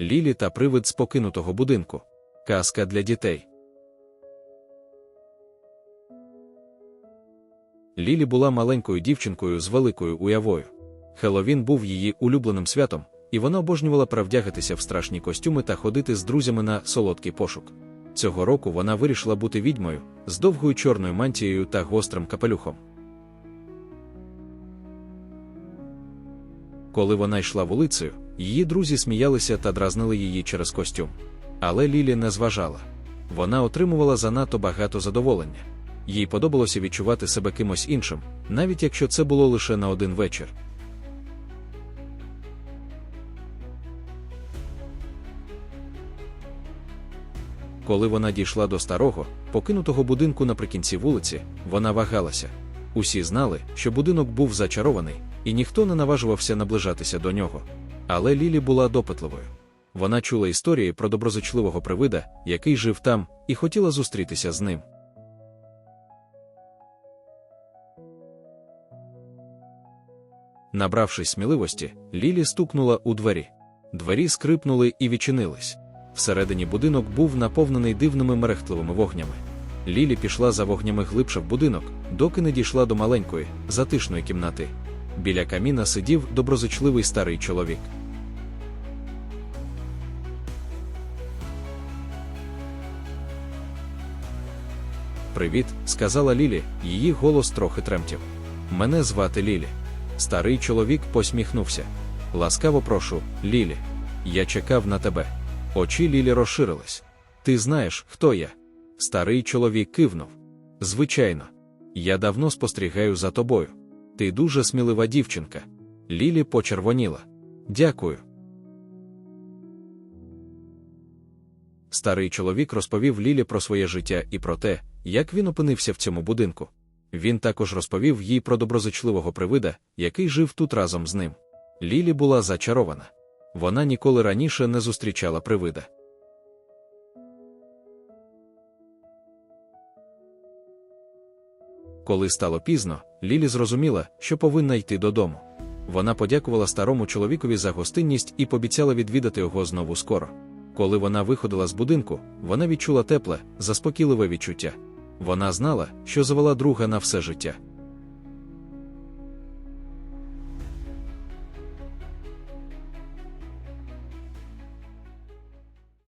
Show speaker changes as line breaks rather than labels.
Лілі та привид з покинутого будинку. Казка для дітей. Лілі була маленькою дівчинкою з великою уявою. Хеловін був її улюбленим святом, і вона обожнювала перевдягатися в страшні костюми та ходити з друзями на солодкий пошук. Цього року вона вирішила бути відьмою з довгою чорною мантією та гострим капелюхом. Коли вона йшла вулицею, її друзі сміялися та дразнили її через костюм. Але Лілі не зважала. Вона отримувала занадто багато задоволення. Їй подобалося відчувати себе кимось іншим, навіть якщо це було лише на один вечір. Коли вона дійшла до старого, покинутого будинку наприкінці вулиці, вона вагалася. Усі знали, що будинок був зачарований, і ніхто не наважувався наближатися до нього. Але Лілі була допитливою. Вона чула історії про доброзичливого привида, який жив там, і хотіла зустрітися з ним. Набравшись сміливості, Лілі стукнула у двері. Двері скрипнули і відчинились. Всередині будинок був наповнений дивними мерехтливими вогнями. Лілі пішла за вогнями глибше в будинок, доки не дійшла до маленької, затишної кімнати. Біля каміна сидів доброзичливий старий чоловік. Привіт, сказала Лілі, її голос трохи тремтів. Мене звати Лілі. Старий чоловік посміхнувся. Ласкаво прошу, Лілі. Я чекав на тебе. Очі Лілі розширились. Ти знаєш, хто я? Старий чоловік кивнув. Звичайно, я давно спостерігаю за тобою. Ти дуже смілива дівчинка. Лілі почервоніла. Дякую. Старий чоловік розповів Лілі про своє життя і про те, як він опинився в цьому будинку. Він також розповів їй про доброзичливого привида, який жив тут разом з ним. Лілі була зачарована. Вона ніколи раніше не зустрічала привида. Коли стало пізно, Лілі зрозуміла, що повинна йти додому. Вона подякувала старому чоловікові за гостинність і пообіцяла відвідати його знову скоро. Коли вона виходила з будинку, вона відчула тепле, заспокійливе відчуття. Вона знала, що завела друга на все життя.